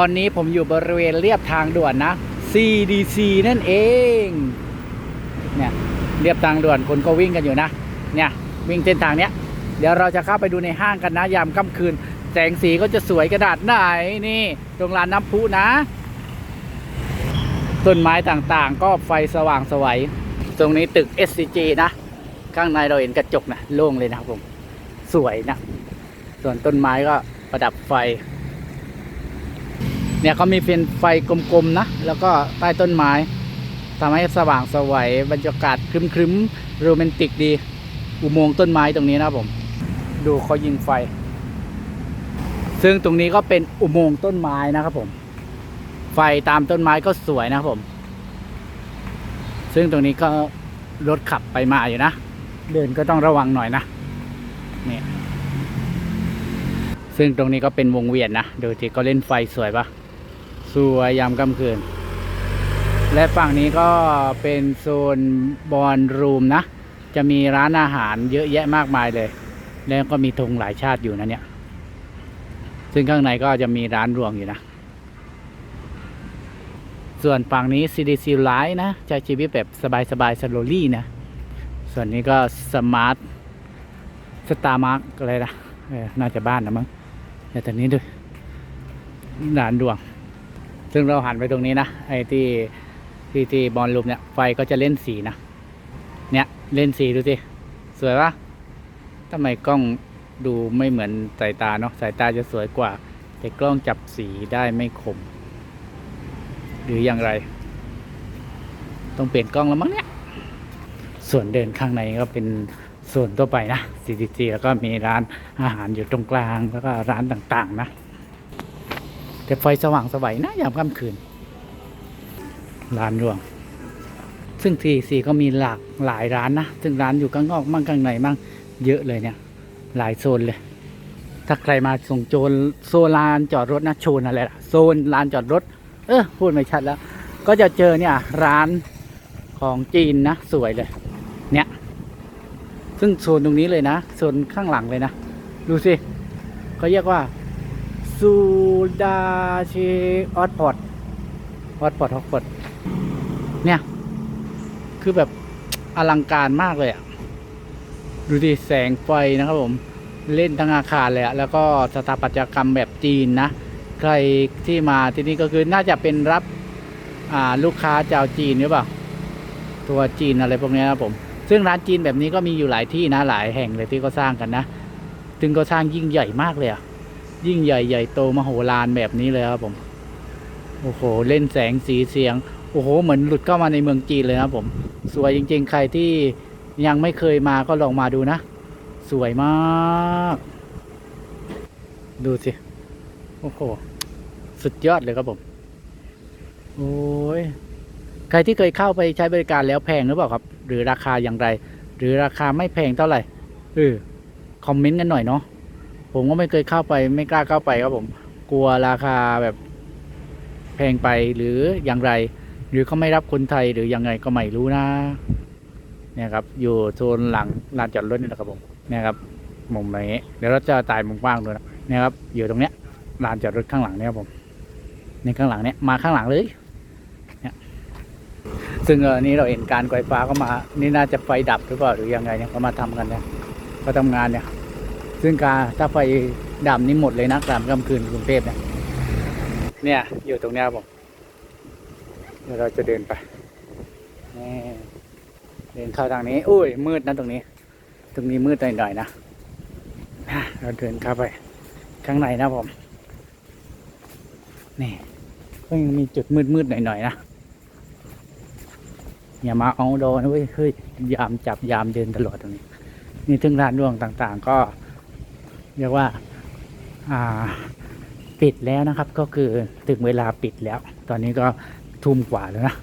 ตอนนี้ผมอยู่บริเวณเรียบทางด่วนนะ CDC นั่นเอง เนี่ยเรียบทางด่วนคนก็วิ่งกันอยู่นะ เนี่ยวิ่งเส้นทางเนี้ย เดี๋ยวเราจะเข้าไปดูในห้างกันนะยามค่ำคืน แสงสีก็จะสวยกระดาษไหนนี่ ตรงลานน้ำพุนะ ต้นไม้ต่างๆ ก็ไฟสว่างสวัยตรงนี้ตึก SCG นะ ข้างในเราเห็นกระจกนะโล่งเลยนะครับผม สวยนะ ส่วนต้นไม้ก็ประดับไฟ เนี่ยเขามีเป็นไฟกลมๆนะ แล้วก็ใต้ต้นไม้ทำให้สว่างสวัยบรรยากาศครึ้มๆโรแมนติกดี อุโมงค์ต้นไม้ตรงนี้นะครับผม ดูเขายิงไฟ ซึ่งตรงนี้ก็เป็นอุโมงค์ต้นไม้นะครับผม ไฟตามต้นไม้ก็สวยนะครับผม ซึ่งตรงนี้ก็รถขับไปมาอยู่นะ เดินก็ต้องระวังหน่อยนะนี่ซึ่งตรงนี้ก็เป็นวงเวียนนะ ดูที่ก็เล่นไฟสวยปะ สวยยามค่ำคืน และฝั่งนี้ก็เป็นโซนบอลรูมนะ จะมีร้านอาหารเยอะแยะมากมายเลย แล้วก็มีธงหลายชาติอยู่นะเนี่ย ซึ่งข้างในก็จะมีร้านรวงอยู่นะ ส่วนฝั่งนี้ CDC Live นะใช้ชีวิตแบบสบายๆ slowly นะ ส่วนนี้ก็ Smart Star Mark อะไรนะน่าจะบ้านนะมั้งแต่ตอนนี้ด้วยร้านดวง ซึ่งเราหันไปตรงนี้นะไอ้ที่ที่ที่บอลลูมเนี่ยไฟก็จะเล่นสีนะเนี่ยเล่นสีดูสิสวยปะทำไมกล้องดูไม่เหมือนสายตาเนาะสายตาจะสวยกว่า แต่กล้องจับสีได้ไม่คม หรืออย่างไร ต้องเปลี่ยนกล้องแล้วมั้งเนี่ย ส่วนเดินข้างในก็เป็นส่วนทั่วไปนะ CCC แล้วก็มีร้านอาหารอยู่ตรงกลางแล้วก็ร้านต่างๆนะ แต่ไฟสว่างสวัยนะยามค่ำคืนร้านรวง ซึ่งทีซีก็มีหลากหลายร้านนะ ซึ่งร้านอยู่ข้างนอกมั่งข้างในมั่งเยอะเลยเนี่ย หลายโซนเลย ถ้าใครมาส่งโจรโซนลานจอดรถนะโชนอะไรล่ะโซนลานจอดรถ เออพูดไม่ชัดแล้ว ก็จะเจอเนี่ยร้านของจีนนะสวยเลย เนี่ยซึ่งโซนตรงนี้เลยนะโซนข้างหลังเลยนะ ดูสิเขาเรียกว่า ซูดาเชออสพอร์ตออสพอร์ตออสพอร์ตเนี่ย คือแบบอลังการมากเลยอะดูดิแสงไฟนะครับผม เล่นทั้งอาคารเลยอะแล้วก็สถาปัตยกรรมแบบจีนนะ ใครที่มาที่นี่ก็คือน่าจะเป็นรับอ่าลูกค้าชาวจีนหรือเปล่าตัวจีนอะไรพวกนี้นะผม ซึ่งร้านจีนแบบนี้ก็มีอยู่หลายที่นะหลายแห่งเลยที่เขาสร้างกันนะ ซึ่งก็สร้างยิ่งใหญ่มากเลยอะ ยิ่งใหญ่ใหญ่โตมโหฬารแบบนี้เลยครับผม โอ้โห เล่นแสงสีเสียง โอ้โห เหมือนหลุดเข้ามาในเมืองจีนเลยนะครับผม สวยจริง ๆ ใครที่ยังไม่เคยมาก็ลองมาดูนะ สวยมาก ดูสิ โอ้โห สุดยอดเลยครับผม โอ้ย ใครที่เคยเข้าไปใช้บริการแล้วแพงหรือเปล่าครับ หรือราคาอย่างไร หรือราคาไม่แพงเท่าไหร่เออคอมเมนต์กันหน่อยเนาะ ผมก็ไม่เคยเข้าไป ไม่กล้าเข้าไปครับผม กลัวราคาแบบแพงไปหรืออย่างไร หรือเขาไม่รับคนไทยหรือยังไงก็ไม่รู้นะ เนี่ยครับ อยู่โซนหลังลานจอดรถนี่แหละครับผมเนี่ยครับมุมอย่างนี้เดี๋ยวเราจะตายมุมกว้างด้วยนะเนี่ยครับ อยู่ตรงเนี้ยลานจอดรถข้างหลังเนี่ยครับผมในข้างหลังเนี่ยมาข้างหลังเลยเนี่ยซึ่งเออนี่เราเห็นการไฟฟ้าก็มา นี่น่าจะไฟดับหรือเปล่าหรือยังไงเนี่ยเขามาทำกันเนี่ยเขาทำงานเนี่ย ซึ่งกาถ้าไฟดับนี่หมดเลยนะกลางค่ำคืนกรุงเทพเนี่ยเนี่ย อยู่ตรงเนี้ยผมเดี๋ยวเราจะเดินไปเดินเข้าทางนี้ อุ้ย มืดนะตรงนี้ ตรงนี้มืดหน่อยๆนะอะเราเดินเข้าไป ข้างในนะผม นี่ก็ยังมีจุดมืดๆหน่อยๆนะอย่ามาเอาโดนเว้ยเฮ้ยยามจับยามเดินตลอดตรงนี้ นี่ถึงร้านดวงต่าง ๆ ก็ เรียกว่าอ่าปิดแล้วนะครับ ก็คือถึงเวลาปิดแล้ว ตอนนี้ก็ทุ่มกว่าแล้วนะ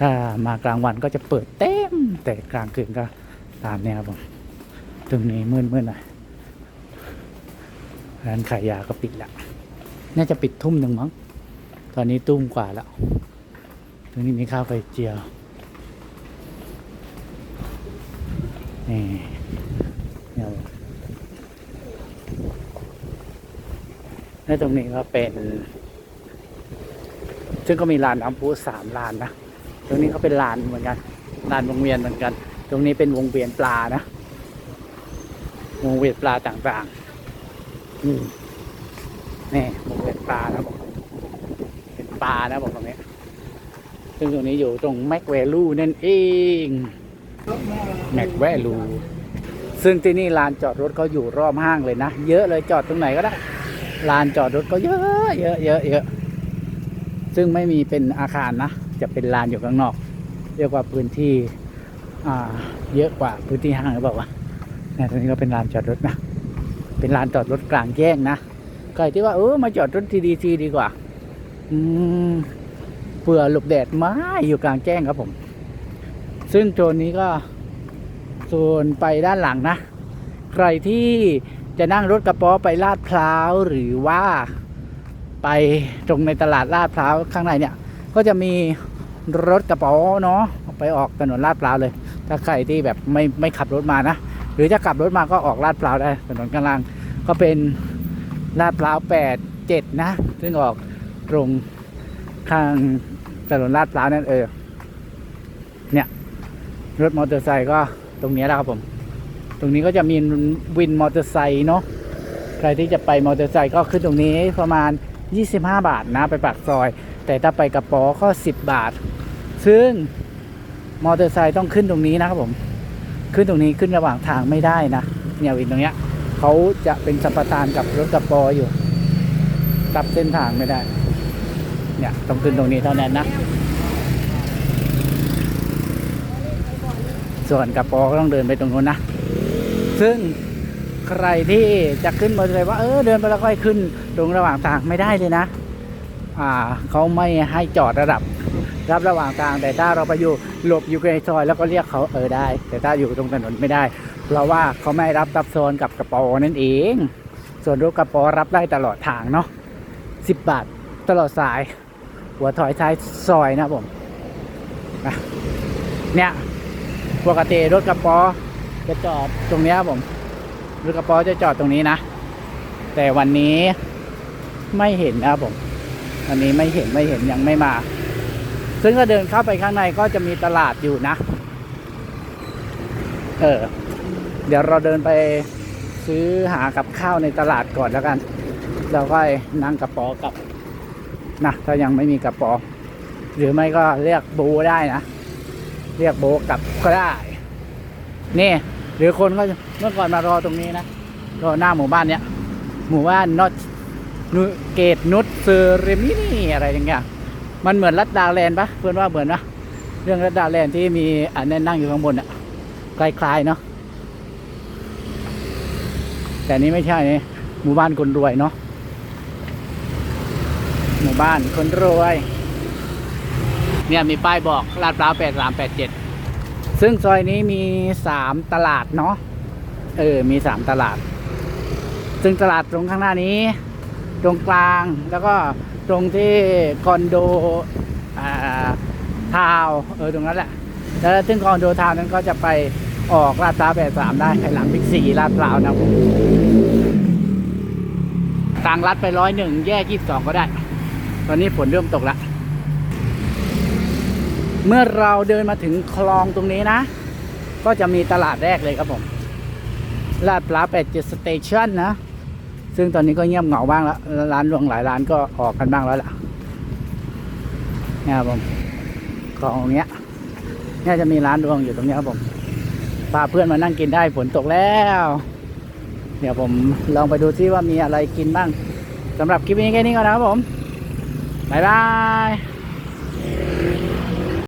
ถ้ามากลางวันก็จะเปิดเต็ม แต่กลางคืนก็ตามเนี่ยครับผมตรงนี้มืดๆหน่อยร้านขายยาก็ปิดแล้ว น่าจะปิดทุ่มหนึ่งมั้ง ตอนนี้ตุ้มกว่าแล้ว ตรงนี้มีข้าวไข่เจียว นี่เนี่ย และตรงนี้ก็เป็น ซึ่งก็มีลานน้ำพุสามลานนะ ตรงนี้ก็เป็นลานเหมือนกันลานวงเวียนเหมือนกัน ตรงนี้เป็นวงเวียนปลานะ วงเวียนปลาต่างๆอืมนี่วงเวียนปลานะบอกเป็นปลานะบอกตรงนี้ ซึ่งตรงนี้อยู่ตรงแม็กแวลูนั่นเองแม็กแวลูซึ่งที่นี่ลานจอดรถเขาอยู่รอบห้างเลยนะ เยอะเลยจอดตรงไหนก็ได้ ลานจอดรถก็เยอะเยอะเยอะเยอะซึ่งไม่มีเป็นอาคารนะ จะเป็นลานอยู่ข้างนอก เรียกว่าพื้นที่อ่าเยอะกว่าพื้นที่ห้างหรือเปล่าวะเนี่ยตรงนี้ก็เป็นลานจอดรถนะ เป็นลานจอดรถกลางแยกนะใครที่ว่าเออมาจอดรถทีดีทีดีกว่า อืมเผื่อหลบแดดม้อยู่กลางแจ้งครับผม ซึ่งโซนนี้ก็โซนไปด้านหลังนะ ใครที่ จะนั่งรถกระป๋อไปลาดพร้าวหรือว่าไปตรงในตลาดลาดพร้าวข้างในเนี่ย ก็จะมีรถกระป๋อเนาะไปออกถนนลาดพร้าวเลย ถ้าใครที่แบบไม่ไม่ขับรถมานะ หรือจะขับรถมาก็ออกลาดพร้าวได้ถนนกลางก็เป็นลาดพร้าวแปดเจ็ดนะ ซึ่งออกตรงข้างถนนลาดพร้าวนั่นเออเนี่ยรถมอเตอร์ไซค์ก็ตรงนี้แหละครับผม รงนี้ก็จะมีวินมอเตอร์ไซค์เนาะใครที่จะไปมอเตอร์ไซค์ก็ขึ้นตรงนี้ประมาณ 25 บาทนะไปปากซอย แต่ถ้าไปกระป๋อก็10 บาท ซึ่งมอเตอร์ไซค์ต้องขึ้นตรงนี้นะครับผม ขึ้นตรงนี้ขึ้นระหว่างทางไม่ได้นะเนี่ยวินตรงเนี้ยเขาจะเป็นสัมปทานกับรถกระป๋ออยู่ตับเส้นทางไม่ได้ เนี่ยต้องขึ้นตรงนี้เท่านั้นนะส่วนกระป๋อก็ต้องเดินไปตรงนู้นนะ ซึ่งใครที่จะขึ้นมอเตอร์ไซค์ว่าเออเดินไปแล้วค่อยขึ้นตรงระหว่างทางไม่ได้เลยนะ อ่าเขาไม่ให้จอดระดับ รับระหว่างทางแต่ถ้าเราไปอยู่หลบอยู่ในซอยแล้วก็เรียกเขาเออได้ แต่ถ้าอยู่ตรงถนนไม่ได้ เพราะว่าเขาไม่รับตับโซนกับกระป๋อนั่นเอง ส่วนรถกระป๋อรับได้ตลอดทางเนาะสิบบาทตลอดสาย หัวถอยท้ายซอยนะผมเนี่ยปกติรถกระป๋อ จะจอดตรงนี้ครับผมรถกระป๋อจะจอดตรงนี้นะ แต่วันนี้ไม่เห็นนะครับผมวันนี้ไม่เห็นไม่เห็นยังไม่มา ซึ่งถ้าเดินเข้าไปข้างในก็จะมีตลาดอยู่นะ เออ เดี๋ยวเราเดินไปซื้อหากับข้าวในตลาดก่อนแล้วกันแล้วก็นั่งกระป๋อกับนะถ้ายังไม่มีกระป๋อหรือไม่ก็เรียกโบได้นะ เรียกโบกับก็ได้ นี่ หรือคนก็เมื่อก่อนมารอตรงนี้นะรอหน้าหมู่บ้านเนี้ยหมู่บ้านนอตนุเกตนุชเซอร์เรมินี่อะไรอย่างเงี้ยมันเหมือนรัดดาวแลนด์ปะเพื่อนว่าเหมือนปะเรื่องรัดดาวแลนด์ที่มีอันนั้นนั่งอยู่ข้างบนอะคล้ายๆเนาะแต่นี้ไม่ใช่นี่หมู่บ้านคนรวยเนาะหมู่บ้านคนรวย เนี่ยมีป้ายบอกลาดพร้าวแปดสามแปดเจ็ด ซึ่งซอยนี้มีสามตลาดเนาะเออ มีสามตลาด ซึ่งตลาดตรงข้างหน้านี้ ตรงกลางแล้วก็ตรงที่คอนโดอ่าทาวเออตรงนั้นแหละแล้วซึ่งคอนโดทาวน์นั้นก็จะไปออกลาดพร้าวแปดสามได้หลังบิ๊กซีลาดพร้าวนะครับผมทางลัดไปร้อยหนึ่งแยกยี่สิบสองก็ได้ ตอนนี้ฝนเริ่มตกแล้ว เมื่อเราเดินมาถึงคลองตรงนี้นะ ก็จะมีตลาดแรกเลยครับผมลาดพร้าวแปดเจ็ดสเตชันนะ ซึ่งตอนนี้ก็เงียบเหงาบ้างแล้ว ร้านรวงหลายร้านก็ออกกันบ้างแล้วล่ะนี่ครับผมคลองตรงเนี้ยเนี่ยจะมีร้านรวงอยู่ตรงนี้ครับผมพาเพื่อนมานั่งกินได้ฝนตกแล้ว เดี๋ยวผมลองไปดูซิว่ามีอะไรกินบ้างสำหรับคลิปนี้แค่นี้ก่อนนะครับผม บ๊ายบาย